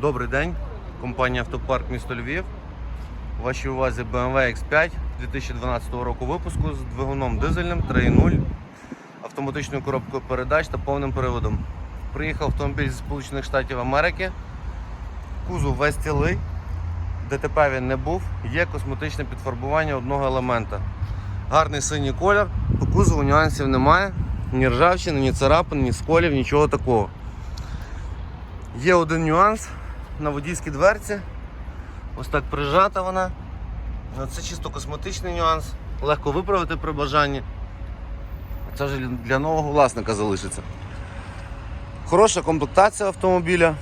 Добрий день, компанія Автопарк місто Львів. Вашій увазі BMW X5 2012 року випуску з двигуном дизельним 3.0, автоматичною коробкою передач та повним приводом. Приїхав автомобіль зі Сполучених Штатів Америки. Кузов весь цілий. ДТП він не був, є косметичне підфарбування одного елемента. Гарний синій колір, по кузову нюансів немає, ні ржавчини, ні царапин, ні сколів, нічого такого. Є один нюанс на водійській дверці. Ось так прижата вона. Ну, Це чисто косметичний нюанс. Легко виправити при бажанні. Це вже для нового власника залишиться. Хороша комплектація автомобіля.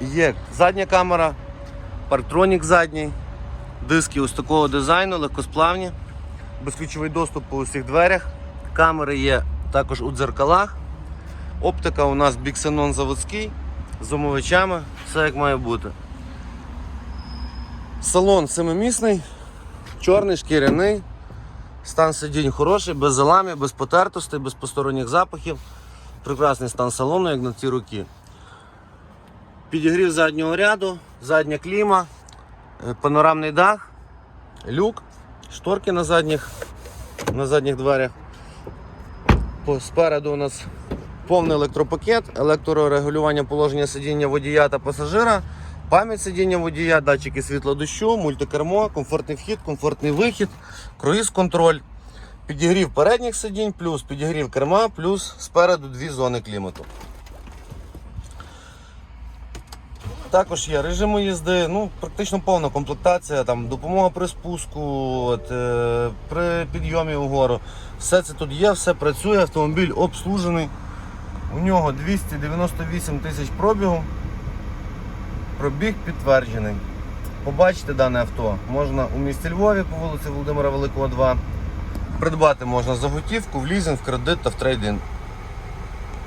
Є задня камера, парктронік задній, диски ось такого дизайну, легкосплавні, безключовий доступ по усіх дверях. Камери є також у дзеркалах. Оптика у нас біксенон заводський з омовичами, все як має бути. Салон семимісний, чорний, шкіряний, стан сидінь хороший, без заламів, без потертостей, без посторонніх запахів. Прекрасний стан салону, як на ці руки. Підігрів заднього ряду, задня кліма, е, панорамний дах, люк, шторки на задніх, на задніх дверях. Спереду у нас повний електропакет, електрорегулювання положення сидіння водія та пасажира, пам'ять сидіння водія, датчики світлодощу, мультикермо, комфортний вхід, комфортний вихід, круїз-контроль, підігрів передніх сидінь, плюс підігрів керма, плюс спереду дві зони клімату. Також є режими їзди, ну практично повна комплектація, там допомога при спуску, от, е, при підйомі вгору. Все це тут є, все працює, автомобіль обслужений. У нього 298 тисяч пробігу. Пробіг підтверджений. Побачити дане авто можна у місті Львові по вулиці Володимира Великого 2. Придбати можна за готівку, в лізинг, в кредит та в трейдинг.